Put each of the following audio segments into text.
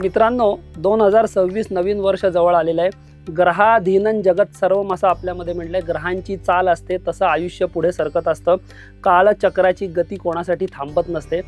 मित्रांनो दोन हजार सव्वीस नवीन वर्ष जवळ आलेलं आहे. ग्रहाधीनन जगत सर्वम असं आपल्यामध्ये म्हटलं आहे ग्रहांची चाल असते तसं आयुष्य पुढे सरकत असतं. कालचक्राची गती कोणासाठी थांबत नसते.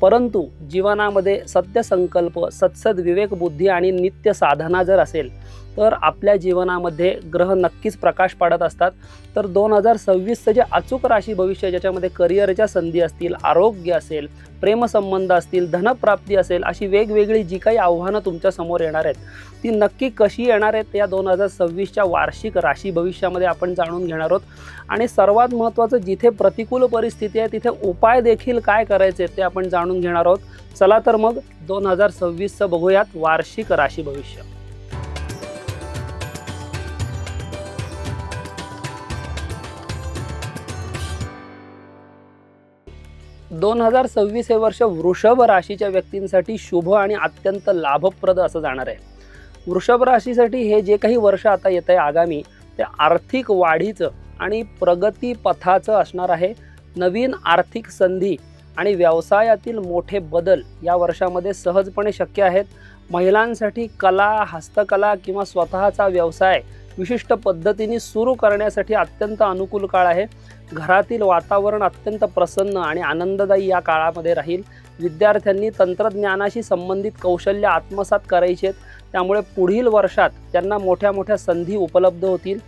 परंतु जीवनामध्ये सत्यसंकल्प सत्सद विवेक बुद्धी आणि नित्य साधना जर असेल तर आपल्या जीवनामध्ये ग्रह नक्कीच प्रकाश पाडत असतात. तर दोन हजार सव्वीसचं जे अचूक राशी भविष्य ज्याच्यामध्ये करिअरच्या संधी असतील आरोग्य असेल प्रेमसंबंध असतील धनप्राप्ती असेल अशी वेगवेगळी जी काही आव्हानं तुमच्यासमोर येणार आहेत ती नक्की कशी येणार आहेत या दोन हजार सव्वीसच्या वार्षिक राशी भविष्यामध्ये आपण जाणून घेणार आहोत. आणि सर्वात महत्त्वाचं जिथे प्रतिकूल परिस्थिती आहे तिथे उपाय देखील काय करायचे ते आपण जाणून घेणार आहोत. चला तर मग दोन हजार सव्वीसचं बघूयात वार्षिक राशी भविष्य. दोन हजार सव्वीस हे वर्ष वृषभ राशीच्या व्यक्तींसाठी शुभ आणि अत्यंत लाभप्रद असं जाणार आहे. वृषभ राशीसाठी हे जे काही वर्ष आता येत आहे आगामी ते आर्थिक वाढीचं आणि प्रगती पथाचं असणार आहे. नवीन आर्थिक संधी आणि व्यवसायातील मोठे बदल या वर्षामध्ये सहजपणे शक्य आहेत. महिलांसाठी कला हस्तकला किंवा स्वतःचा व्यवसाय विशिष्ट पद्धतीने सुरू करण्यासाठी अत्यंत अनुकूल काळ आहे. घरातील वातावरण अत्यंत प्रसन्न आणि आनंददायी या काळामध्ये राहील. विद्यार्थ्यांनी तंत्रज्ञानाशी संबंधित कौशल्य आत्मसात करायची आहेत. त्यामुळे पुढील वर्षात त्यांना मोठ्या मोठ्या संधी उपलब्ध होतील.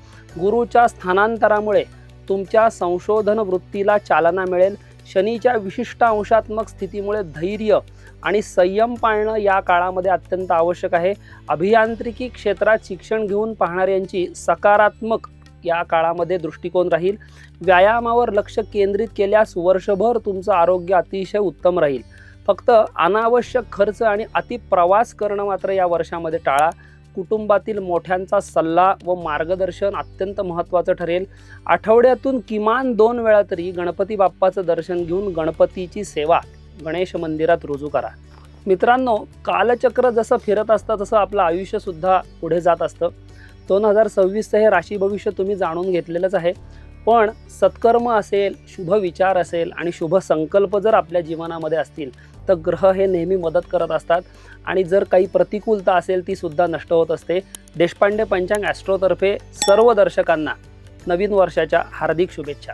गुरुच्या स्थानांतरामुळे तुमच्या संशोधन वृत्तीला चालना मिळेल. शनीच्या विशिष्ट अंशात्मक स्थितीमुळे धैर्य आणि संयम पाळणं या काळामध्ये अत्यंत आवश्यक आहे. अभियांत्रिकी क्षेत्रात शिक्षण घेऊन पाहणाऱ्यांची सकारात्मक या काळामध्ये दृष्टिकोन राहील. व्यायामावर लक्ष केंद्रित केल्यास वर्षभर तुमचं आरोग्य अतिशय उत्तम राहील. फक्त अनावश्यक खर्च आणि अति प्रवास करणं मात्र या वर्षामध्ये टाळा. कुटुंबातील मोठ्यांचा सल्ला व मार्गदर्शन अत्यंत महत्त्वाचं ठरेल. आठवड्यातून किमान दोन वेळा तरी गणपती बाप्पाचं दर्शन घेऊन गणपतीची सेवा गणेश मंदिरात रुजू करा. मित्रांनो कालचक्र जसं फिरत असतं तसं आपलं आयुष्यसुद्धा पुढे जात असतं. दोन हजार सव्वीसचं हे राशी भविष्य तुम्ही जाणून घेतलेलंच आहे. पण सत्कर्म असेल शुभ विचार असेल आणि शुभ संकल्प जर आपल्या जीवनामध्ये असतील तर ग्रह हे नेहमी मदत करत असतात. आणि जर काही प्रतिकूलता असेल ती सुद्धा नष्ट होत असते. देशपांडे पंचांग ॲस्ट्रोतर्फे सर्व दर्शकांना नवीन वर्षाच्या हार्दिक शुभेच्छा.